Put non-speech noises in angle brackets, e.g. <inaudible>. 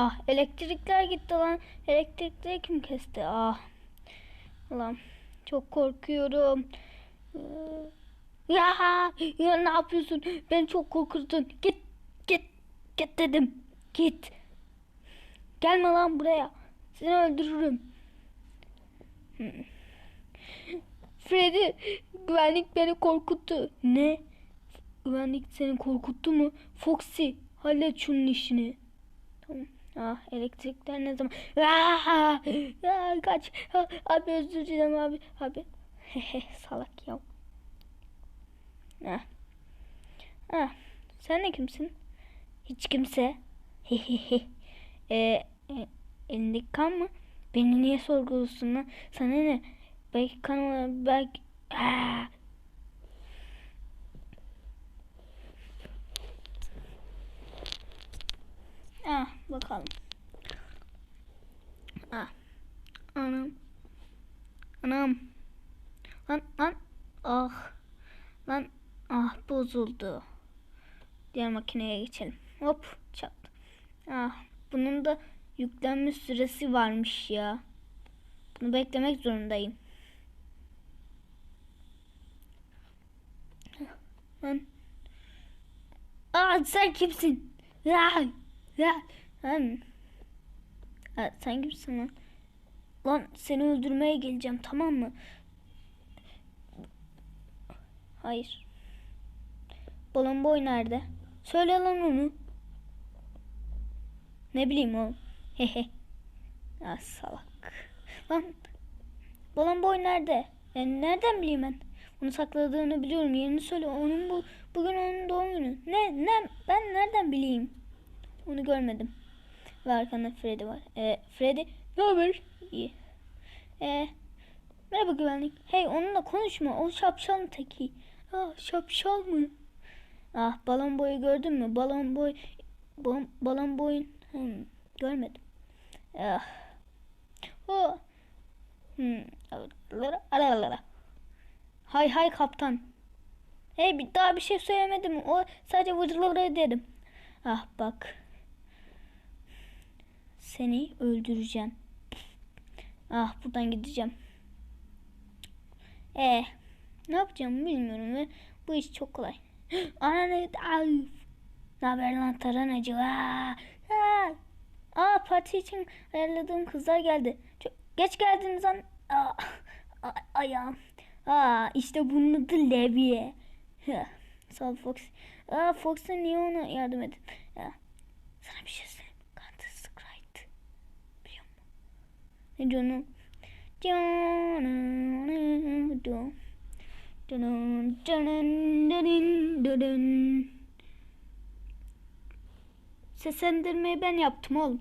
Ah elektrikler gitti lan. Elektrikleri kim kesti? Ah. Lan çok korkuyorum. Ee, Ya, ya ne yapıyorsun? Beni çok korkuttun. Git git git dedim. Git. Gelme lan buraya. Seni öldürürüm. Freddy güvenlik beni korkuttu. Ne? Güvenlik seni korkuttu mu? Foxy hallet şunun işini. Tamam. Ah elektrikler ne zaman? Ah, ah, kaç. Ah, abi özür dilerim abi. Abi. <laughs> Salak ya. Ah. Ah. Sen de kimsin? Hiç kimse. Hehehe. <laughs> e, elindeki kan mı? Beni niye sorguluyorsun lan? Sana ne? Belki kan olabilir, belki... Ah. Ah bakalım. Ah. Anam. Anam. Lan lan. Ah. Lan. Ah bozuldu. Diğer makineye geçelim. Hop çat. Ah bunun da yüklenme süresi varmış ya. Bunu beklemek zorundayım. Lan. Aa sen kimsin? Ya. Ya. Lan. Ha, sen kimsin lan? Lan seni öldürmeye geleceğim tamam mı? Hayır. Balon boy nerede? Söyle lan onu. Ne bileyim oğlum. <laughs> Hehe. Ya salak. Lan. Balon boy nerede? Yani nereden bileyim ben? Onu sakladığını biliyorum. Yerini söyle. Onun bu bugün onun doğum günü. Ne? Ne? Ben nereden bileyim? Onu görmedim. Ve arkanda Freddy var. Ee, Freddy ne haber? İyi. Ee, merhaba güvenlik. Hey onunla konuşma. O şapşal teki. Ah şapşal mı? Ah balon boyu gördün mü? Balon boy balon, balon boyun hmm, görmedim. Ah. Oh. Hmm. Hay hay kaptan. Hey bir daha bir şey söylemedim. O sadece vıcıları dedim. Ah bak. Seni öldüreceğim. Ah buradan gideceğim. Eh ne yapacağımı bilmiyorum ve bu iş çok kolay. <gasps> Anne ay. Haber lan taranacı? Aa, aa. Parti için ayarladığım kızlar geldi. Çok geç geldiniz lan. Aa, a- ayağım. Aa işte bunun adı Leviye. Sağ ol Fox. Aa Fox'a niye ona yardım edin? Ya, sana bir şey söyleyeyim. Canım? Seslendirmeyi ben yaptım oğlum.